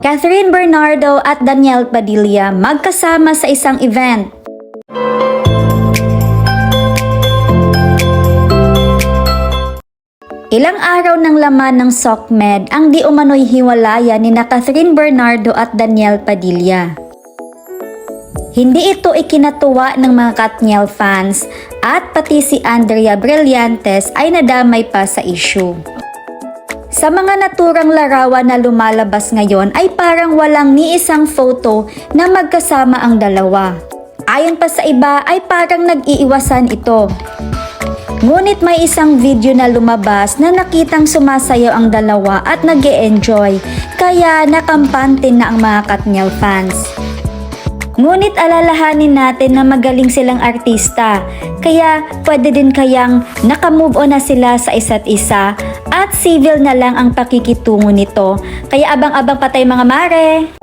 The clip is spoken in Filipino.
Catherine Bernardo at Daniel Padilla magkasama sa isang event. Ilang araw ng laman ng SOCMED ang di umano'y hiwalayan ni na Catherine Bernardo at Daniel Padilla. Hindi ito ikinatuwa ng mga Katniel fans at pati si Andrea Brillantes ay nadamay pa sa issue. Sa mga naturang larawan na lumalabas ngayon ay parang walang ni isang photo na magkasama ang dalawa. Ayon pa sa iba ay parang nag-iiwasan ito. Ngunit may isang video na lumabas na nakitang sumasayaw ang dalawa at nag enjoy kaya nakampante na ang mga Katniel fans. Ngunit alalahanin natin na magaling silang artista, kaya pwede din kayang nakamove on na sila sa isa't isa at civil na lang ang pakikitungo nito. Kaya abang-abang patay mga mare!